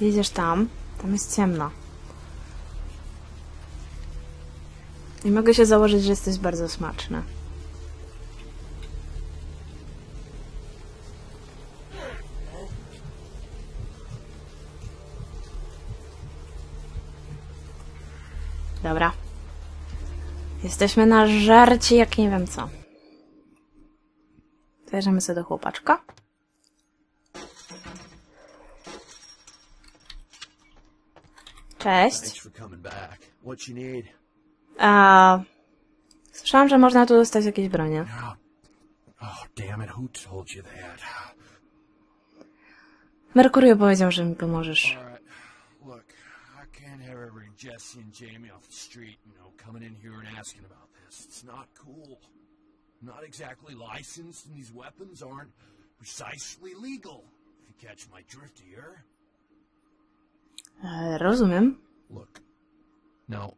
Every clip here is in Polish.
Ty idziesz tam, tam jest ciemno. I mogę się założyć, że jesteś bardzo smaczny. Dobra. Jesteśmy na żarcie jak nie wiem co. Zajrzymy sobie do chłopaczka. Cześć. A, słyszałam, że można tu dostać jakieś bronie. Oh? Merkurio powiedział, że mi pomożesz. Jesse and Jamie off the street, you know, coming in here and asking about this. It's not cool. Not exactly licensed, and these weapons aren't precisely legal. If you catch my drift here. E, rozumiem. Look, now,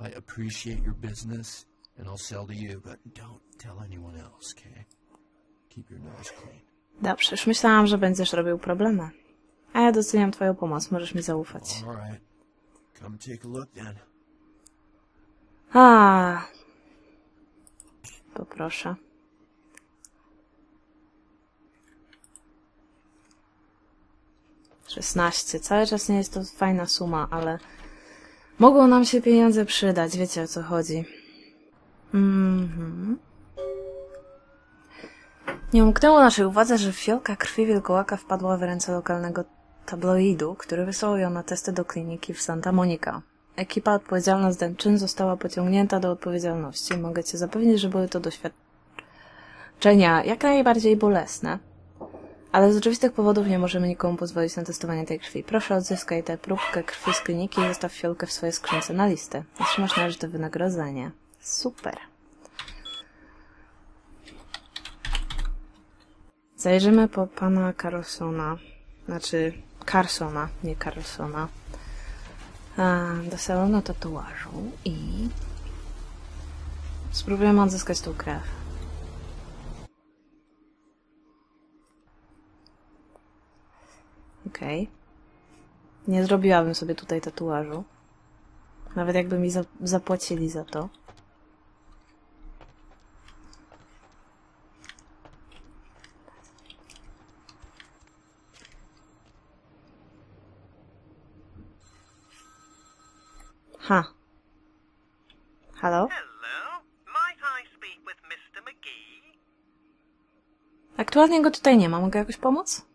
I appreciate your business, and I'll sell to you, but don't tell anyone else, okay? Keep your nose clean. Dobrze, już myślałam, że będziesz robił problemy. A ja doceniam twoją pomoc, możesz mi zaufać. All right, come take a look then. A. Poproszę. Szesnaście. Cały czas nie jest to fajna suma, ale mogą nam się pieniądze przydać. Wiecie o co chodzi. Mhm. Nie umknęło naszej uwadze, że fiolka krwi wilkołaka wpadła w ręce lokalnego tabloidu, który wysłał ją na testy do kliniki w Santa Monica. Ekipa odpowiedzialna za ten czyn została pociągnięta do odpowiedzialności. Mogę cię zapewnić, że były to doświadczenia jak najbardziej bolesne. Ale z oczywistych powodów nie możemy nikomu pozwolić na testowanie tej krwi. Proszę odzyskaj tę próbkę krwi z kliniki i zostaw fiolkę w swojej skrzynce na listę. Otrzymasz należyte wynagrodzenie. Super. Zajrzymy po pana Carlsona. Znaczy Carsona, nie Carlsona. Do salonu tatuażu i spróbujemy odzyskać tą krew. Okej. Nie zrobiłabym sobie tutaj tatuażu. Nawet jakby mi za zapłacili za to. Ha. Halo? Aktualnie go tutaj nie ma. Mogę jakoś pomóc?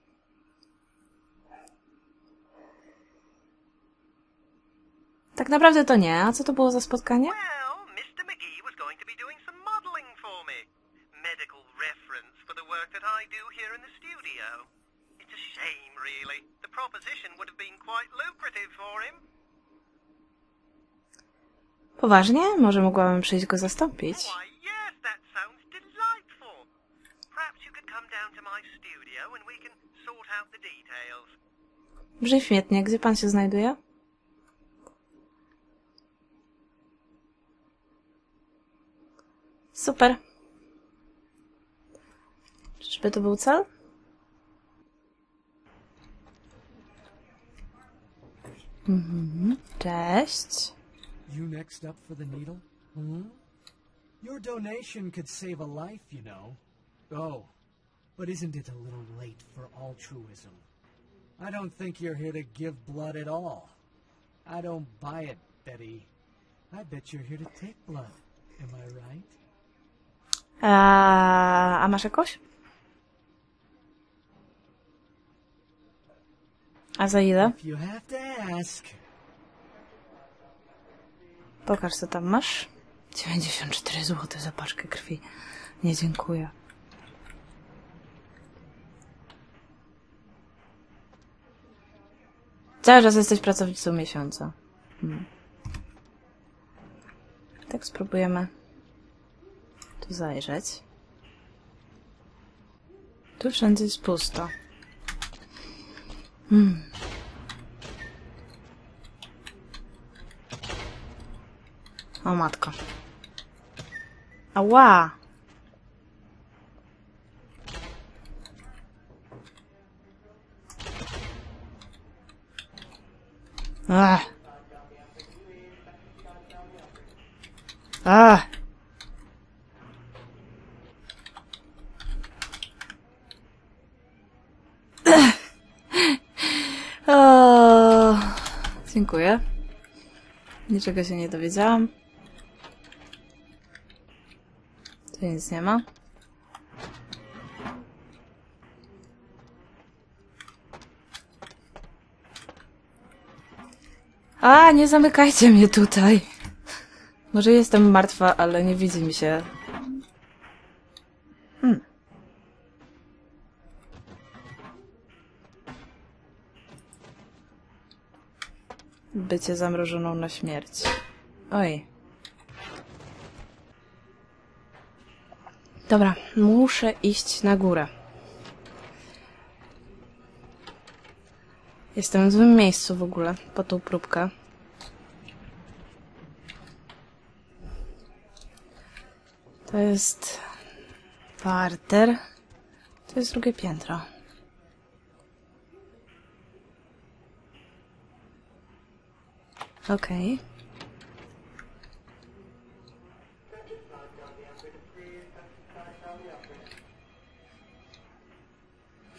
Tak naprawdę to nie. A co to było za spotkanie? Poważnie? Może mogłabym przyjść go zastąpić? Brzmi świetnie. Gdzie pan się znajduje? Super. Czyżby to był cel? Mhm. Cześć. You next up for the needle? Hmm? Your donation could save a life, you know. Oh, but isn't it a little late for altruism? I don't think you're here to give blood at all. I don't buy it, Betty. I bet you're here to take blood. Am I right? A, a masz jakąś? A za ile? Pokaż, co tam masz. 94 zł za paczkę krwi. Nie, dziękuję. Cały czas jesteś pracownicą miesiąca. Hmm. Tak spróbujemy tu zajrzeć. Tu wszędzie jest pusto. Hmm. O matko. Ała! Ach. Ach. Dziękuję. Niczego się nie dowiedziałam. Tu nic nie ma. A, nie zamykajcie mnie tutaj. Może jestem martwa, ale nie widzi mi się. Bycie zamrożoną na śmierć. Oj. Dobra, muszę iść na górę. Jestem w złym miejscu w ogóle, po tą próbkę. To jest parter. To jest drugie piętro. Okej.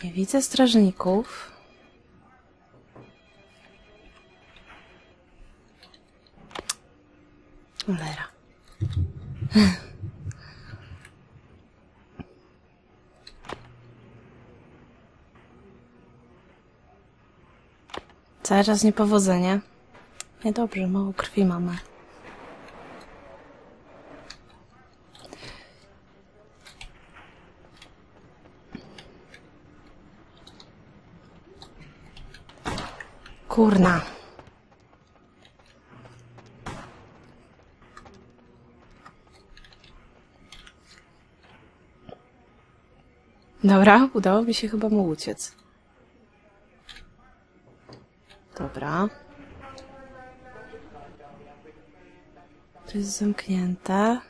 Nie widzę strażników. Cholera. Cały czas niepowodzenie. Niedobrze, mało krwi mamy. Kurna. Dobra, udało mi się chyba mu uciec. Dobra. To jest zamknięte.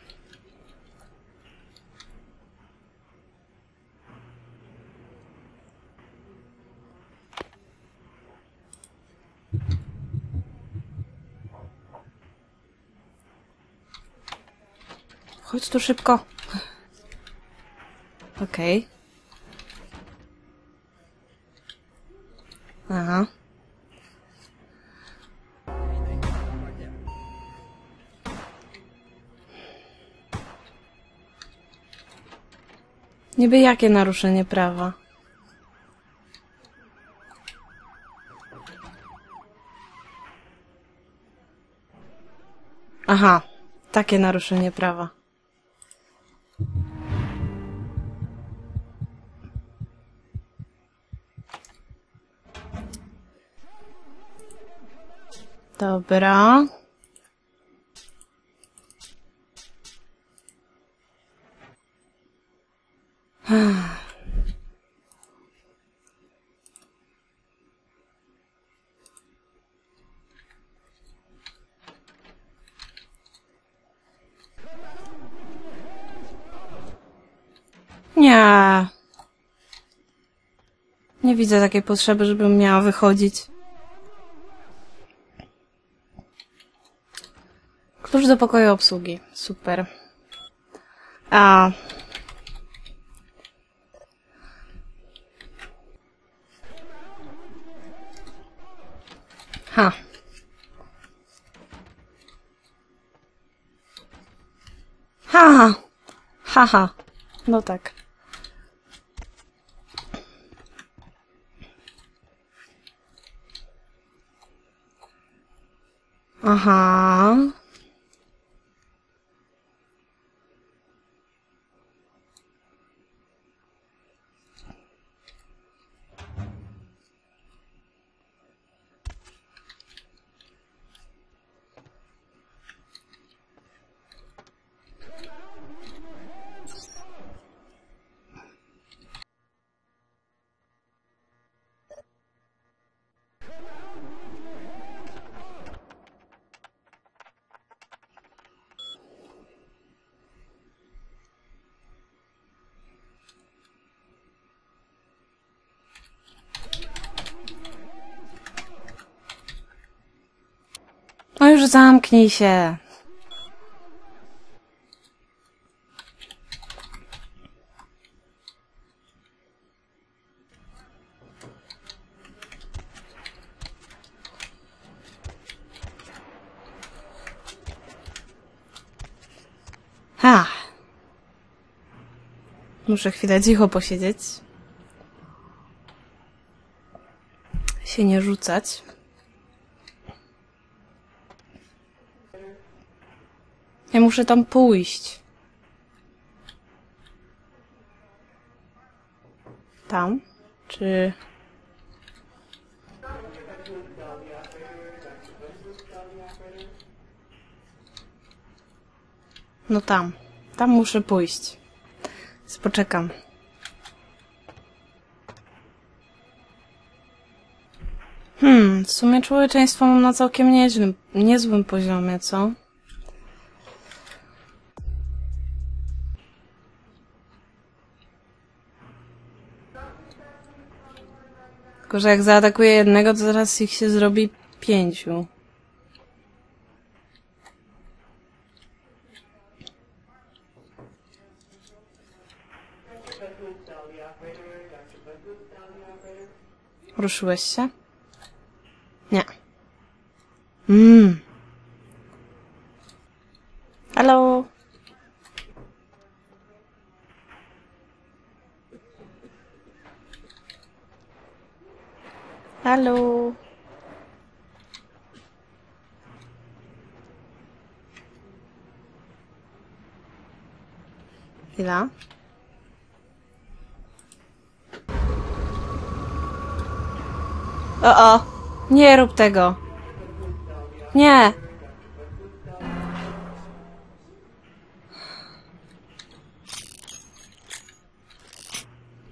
Chodź tu szybko. Okej. Aha. Niby jakie naruszenie prawa? Aha, takie naruszenie prawa. Dobra. Nie. Widzę takiej potrzeby, żebym miała wychodzić. Klucz do pokoju obsługi. Super. A. Ha. Ha. Ha, ha. No tak. 啊哈。Już zamknij się. Ha. Muszę chwilę cicho posiedzieć. Się nie rzucać. Muszę tam pójść. Tam? Czy... No tam. Tam muszę pójść. Więc Poczekam. Hmm, w sumie człowieczeństwo mam na całkiem nieźle, niezłym poziomie, co? Tylko, że jak zaatakuję jednego, to zaraz ich się zrobi pięciu. Ruszyłeś się? Nie. Mmm. Halo? Halo? Chwila. O, o! Nie rób tego! Nie!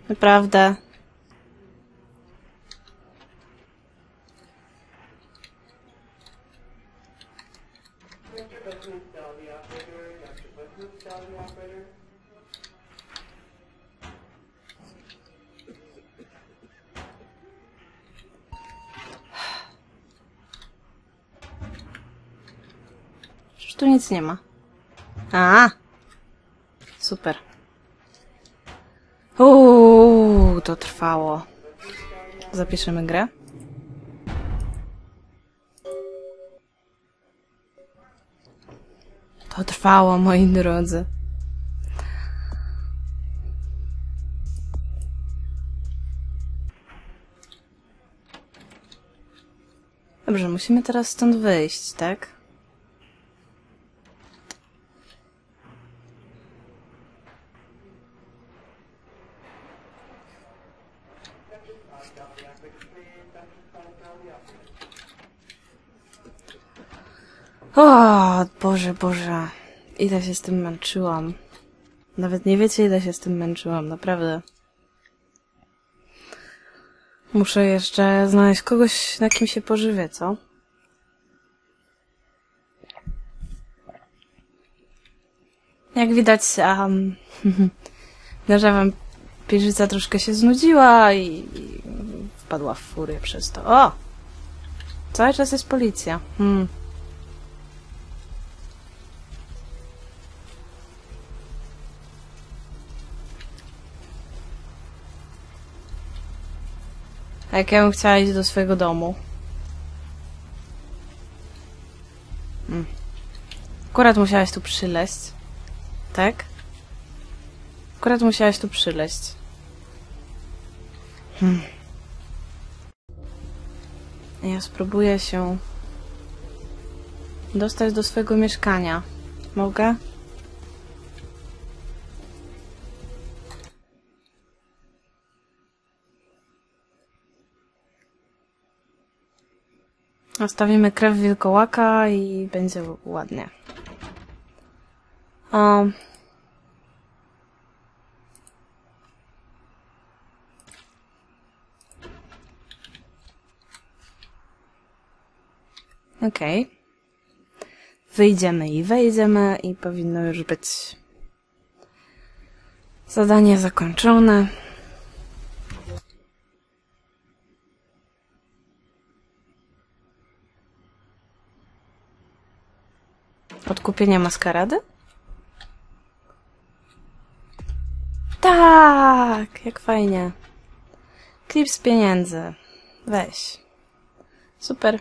Naprawdę. Tu nic nie ma. A! Super. Uuu, to trwało. Zapiszemy grę. To trwało, moi drodzy. Dobrze, musimy teraz stąd wyjść, tak? O, Boże, Boże. Ile się z tym męczyłam. Nawet nie wiecie, ile się z tym męczyłam, naprawdę. Muszę jeszcze znaleźć kogoś, na kim się pożywię, co? Jak widać, um, nasza wampirzyca troszkę się znudziła i, i wpadła w furię przez to. O! Cały czas jest policja. Hmm. A jak ja bym chciała iść do swojego domu? Hmm. Akurat musiałaś tu przyleść. Tak? Akurat musiałaś tu przyleść. Hmm. Ja spróbuję się dostać do swojego mieszkania. Mogę? Ostawimy krew wilkołaka i będzie ładnie. Um. Okej. Okay. Wyjdziemy i wejdziemy i powinno już być zadanie zakończone. Kupienia maskarady? Tak! Jak fajnie. Klip z pieniędzy. Weź. Super.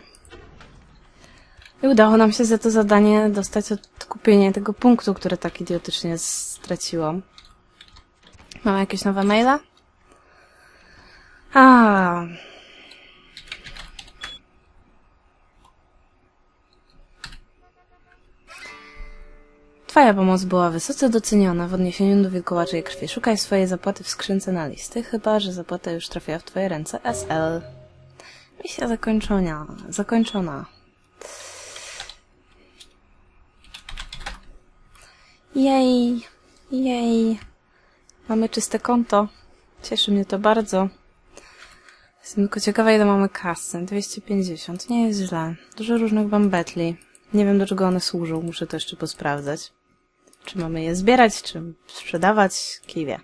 I udało nam się za to zadanie dostać odkupienie tego punktu, który tak idiotycznie straciłam. Mamy jakieś nowe maile? A. Twoja pomoc była wysoce doceniona w odniesieniu do wilkołaczej krwi. Szukaj swojej zapłaty w skrzynce na listy, chyba że zapłata już trafiła w twoje ręce. SL. Misja zakończona. Zakończona. Jej. Jej. Mamy czyste konto. Cieszy mnie to bardzo. Jestem tylko ciekawa, ile mamy kasy. 250. Nie jest źle. Dużo różnych bambetli. Nie wiem, do czego one służą. Muszę to jeszcze posprawdzać. Czy mamy je zbierać, czy sprzedawać? Kij wie.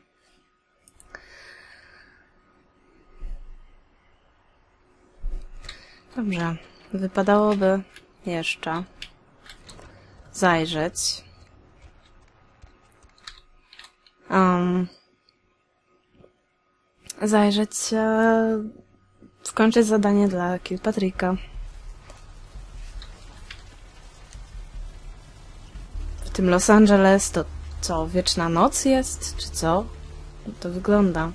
Dobrze. Wypadałoby jeszcze zajrzeć. Um, zajrzeć, e, skończyć zadanie dla Kilpatricka. Tym Los Angeles to co, wieczna noc jest, czy co? To wygląda?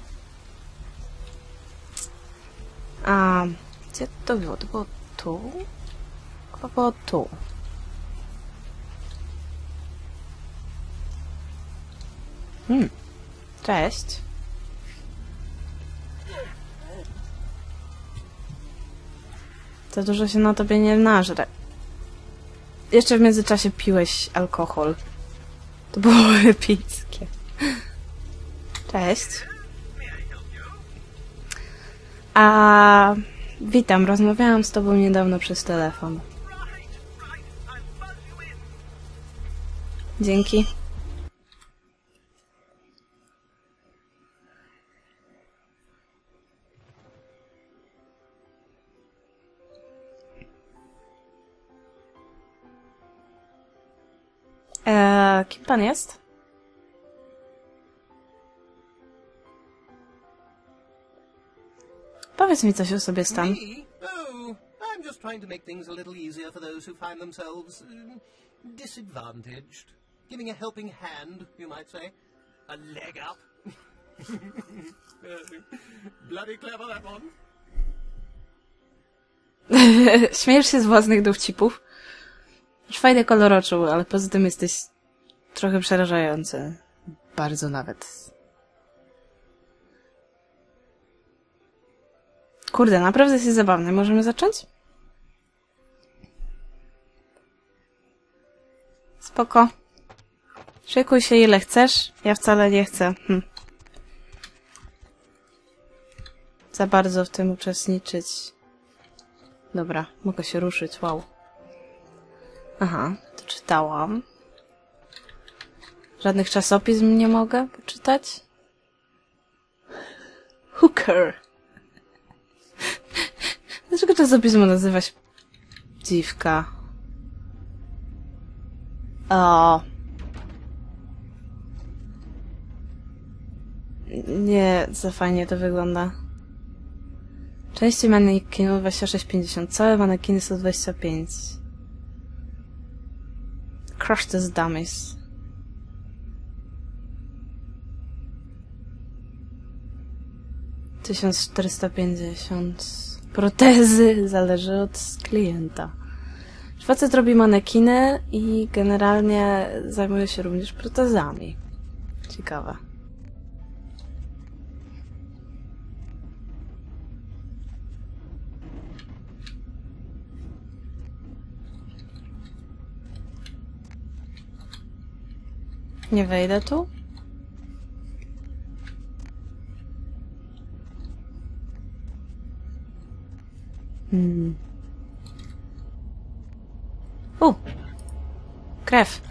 A, gdzie to było? To było tu? Chyba było tu. Hmm. Cześć. Za dużo się na tobie nie nażre. Jeszcze w międzyczasie piłeś alkohol. To było epickie. Cześć. A witam, rozmawiałam z tobą niedawno przez telefon. Dzięki. Kim pan jest? Powiedz mi coś o sobie, Stan. Oh, I'm just trying to make things a little easier for those who find themselves um, disadvantaged. Giving a helping hand, you might say. A leg up. Bloody clever, that one. Śmiejesz się z własnych dowcipów? Masz fajny kolor oczu, ale poza tym jesteś trochę przerażający. Bardzo nawet. Kurde, naprawdę jest zabawny. Możemy zacząć? Spoko. Szykuj się ile chcesz. Ja wcale nie chcę. Hm. Za bardzo w tym uczestniczyć. Dobra, mogę się ruszyć. Wow. Aha, to czytałam. Żadnych czasopism nie mogę poczytać? Hooker. Dlaczego czasopismo nazywa się dziwka? O. Nie, za fajnie to wygląda. Części manekinu 26,50, całe manekiny 125. Crush this dummies. Tysiąc czterysta pięćdziesiąt. Protezy zależy od klienta. Facet robi manekiny i generalnie zajmuje się również protezami. Ciekawe. Nie wejdę tu? Hmm. U! Krew.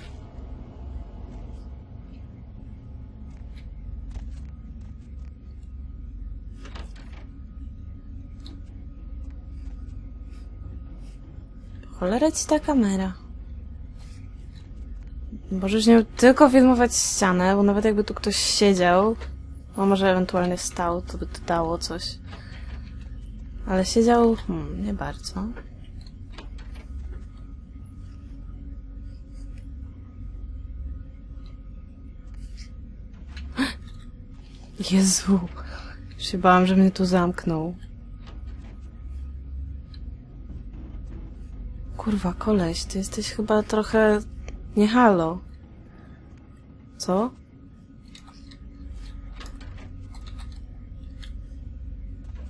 Cholera ci ta kamera. Możesz nie tylko filmować ścianę, bo nawet jakby tu ktoś siedział, no może ewentualnie stał, to by to dało coś. Ale siedział, hmm, nie bardzo. Jezu, się bałam, że mnie tu zamknął. Kurwa, koleś, ty jesteś chyba trochę nie halo. Co?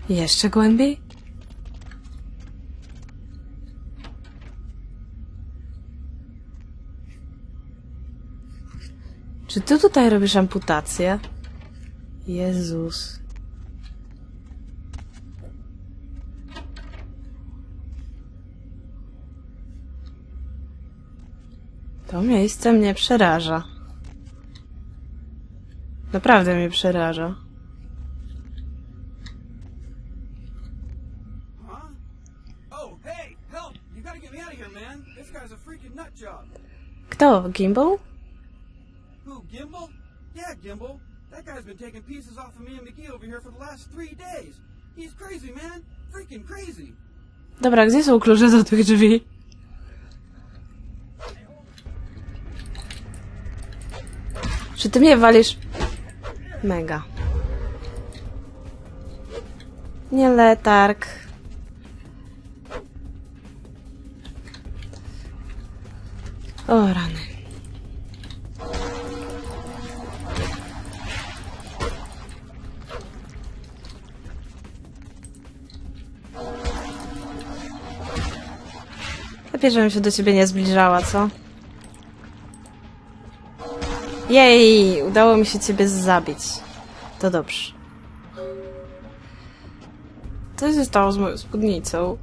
Jeszcze głębiej? Czy ty tutaj robisz amputację? Jezus. To miejsce mnie przeraża. Naprawdę mnie przeraża. Oh. Kto? Gimbal? Gimbal? Yeah, Gimbal. That guy's been taking pieces off of me and McGee over here for the last three days. He's crazy, man. Freaking crazy. Dobra, gdzie są klucze do tych drzwi? Czy ty mnie walisz? Mega. Nie letarg. O rany. Lepiej, żebym się do ciebie nie zbliżała, co? Jej, udało mi się ciebie zabić. To dobrze. Co się stało z moją spódnicą?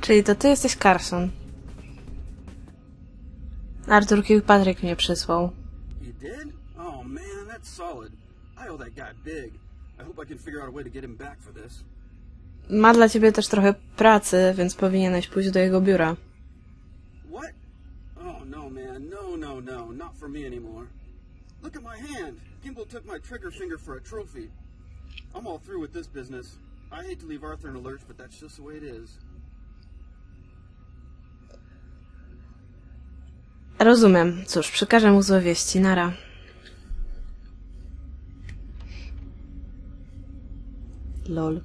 Czyli to ty jesteś Carson. Arthur Kilpatrick mnie przysłał. Oh, man, that's solid. I owe that guy big. Ma dla ciebie też trochę pracy, więc powinieneś pójść do jego biura. What? Man. Not for me anymore. Look at my hand. Gimbal took my trigger finger for a trophy. I'm all through with this business. I hate to leave Arthur in a lurch, but that's just the way it is. Rozumiem. Cóż, przekażę mu złe wieści. Nara. Lol.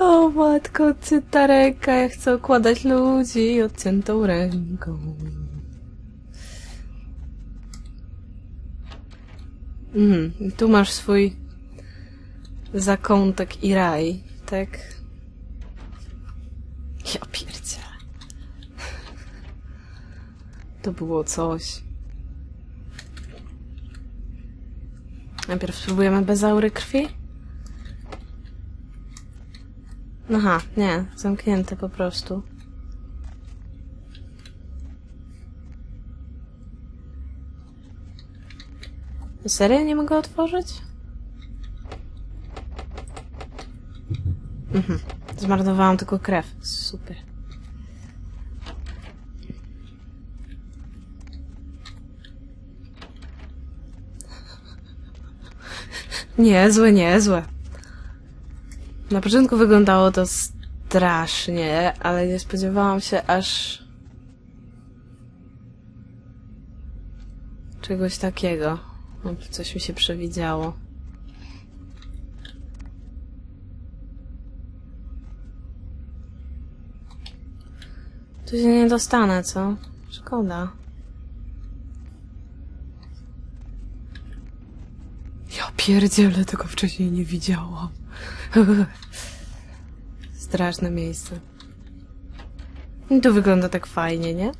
O matko, odcięta ręka. Ja chcę okładać ludzi odciętą ręką. Mhm, tu masz swój zakątek i raj, tak? Ja pierdzielę. To było coś. Najpierw spróbujemy bez aury krwi? Aha, nie, zamknięte po prostu. Serio nie mogę otworzyć? Mhm. Zmarnowałam tylko krew. Super. Niezłe, niezłe. Na początku wyglądało to strasznie, ale nie spodziewałam się aż czegoś takiego. Coś mi się przewidziało. Tu się nie dostanę, co? Szkoda. Ja pierdzielę, tego wcześniej nie widziałam. Straszne miejsce. I tu wygląda tak fajnie, nie?